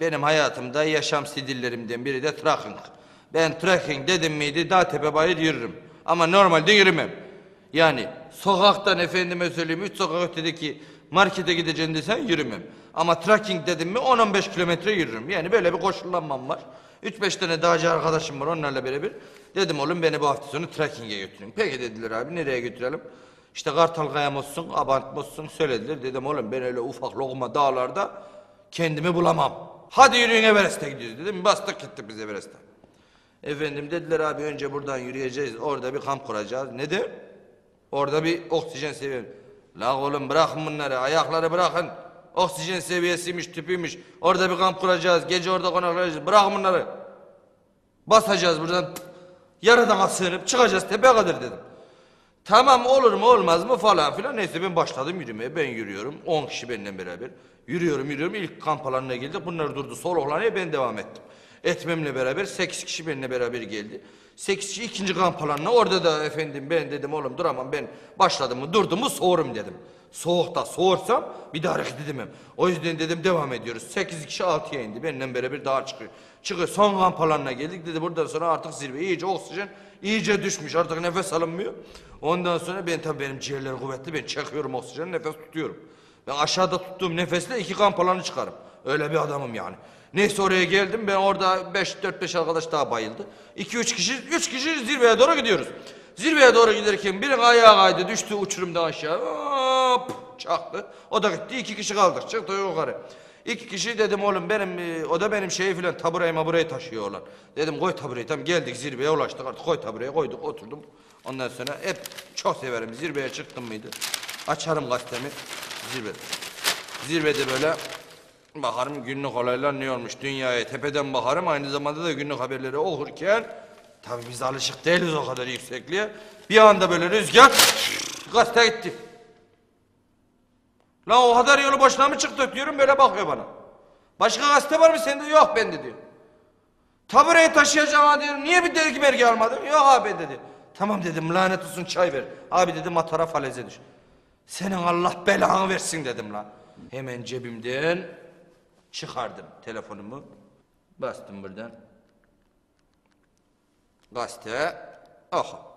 Benim hayatımda yaşam stillerimden biri de trekking. Ben trekking dedim miydi dağ tepe bayır yürürüm. Ama normalde yürümem. Yani sokaktan efendime söyleyeyim 3 sokak ötedeki markete gideceğim desen yürümem. Ama trekking dedim mi 10-15 kilometre yürürüm. Yani böyle bir koşullanmam var. 3-5 tane dağcı arkadaşım var onlarla beraber. Dedim oğlum beni bu hafta sonu trekking'e götürün. Peki dediler abi nereye götürelim? İşte Kartalkaya mı olsun, Abant mı olsun söylediler. Dedim oğlum ben öyle ufak lokma dağlarda kendimi bulamam. Hadi yürüyün Everest'e gidiyoruz dedim. Bastık gittik biz Everest'e. Efendim dediler abi önce buradan yürüyeceğiz. Orada bir kamp kuracağız. Nedir? Orada bir oksijen seviyesi. La oğlum bırakın bunları. Ayakları bırakın. Oksijen seviyesiymiş, tüpüymüş. Orada bir kamp kuracağız. Gece orada konaklayacağız. Bırakın bunları. Basacağız buradan. Yarıdan sığınıp çıkacağız tepeye kadar dedim. Tamam olur mu olmaz mı falan filan. Neyse ben başladım yürümeye. Ben yürüyorum. 10 kişi benimle beraber. Yürüyorum yürüyorum. İlk kamp alanına geldik. Bunlar durdu. Soluklanıyor. Ben devam ettim. Etmemle beraber 8 kişi benimle beraber geldi. 8 kişi ikinci kamp alanına. Orada da efendim ben dedim oğlum duramam. Ben başladım mı durdum mu soğurum dedim. Soğukta soğursam bir daha hareket edemem. O yüzden dedim devam ediyoruz. 8 kişi 6'ya indi. Benimle beraber daha çıkıyor. Çıkıyor. Son kamp alanına geldik. Dedi buradan sonra artık zirve. iyice oksijen iyice düşmüş. Artık nefes alınmıyor. Ondan sonra ben tabii benim ciğerlerim kuvvetli. Ben çekiyorum oksijeni nefes tutuyorum. Ben aşağıda tuttuğum nefesle iki kamp alanı çıkarım. Öyle bir adamım yani. Neyse oraya geldim. Ben orada 5 4 5 arkadaş daha bayıldı. 2 3 kişi 3 kişi zirveye doğru gidiyoruz. Zirveye doğru giderken birinin ayağı kaydı düştü uçurumdan aşağı. Hop çaktı. O da gitti. iki kişi kaldık. Çıktı yukarı. İki kişi dedim oğlum benim e, o da benim şeyi filan tabureyi mabureyi taşıyorlar. Dedim koy tabureyi tamam geldik zirveye ulaştık artık koy tabureyi koyduk oturdum. Ondan sonra hep çok severim zirveye çıktım mıydı? Açarım gazetemi zirvede. Zirvede böyle bakarım günlük olaylar ne olmuş dünyaya tepeden bakarım aynı zamanda da günlük haberleri okurken tabii biz alışık değiliz o kadar yüksekliğe. Bir anda böyle rüzgar gazete gitti. Lan o kadar yolu boşuna mı çıktık diyorum böyle bakıyor bana. Başka gazete var mı sende? Yok bende diyor. Tabureyi taşıyacağım diyorum. Niye bir dergi mergi almadın? Yok abi dedi. Tamam dedim lanet olsun çay ver. Abi dedi matara faleze düş. Senin Allah belanı versin dedim lan. Hemen cebimden çıkardım telefonumu. Bastım buradan. Gazete. Oku.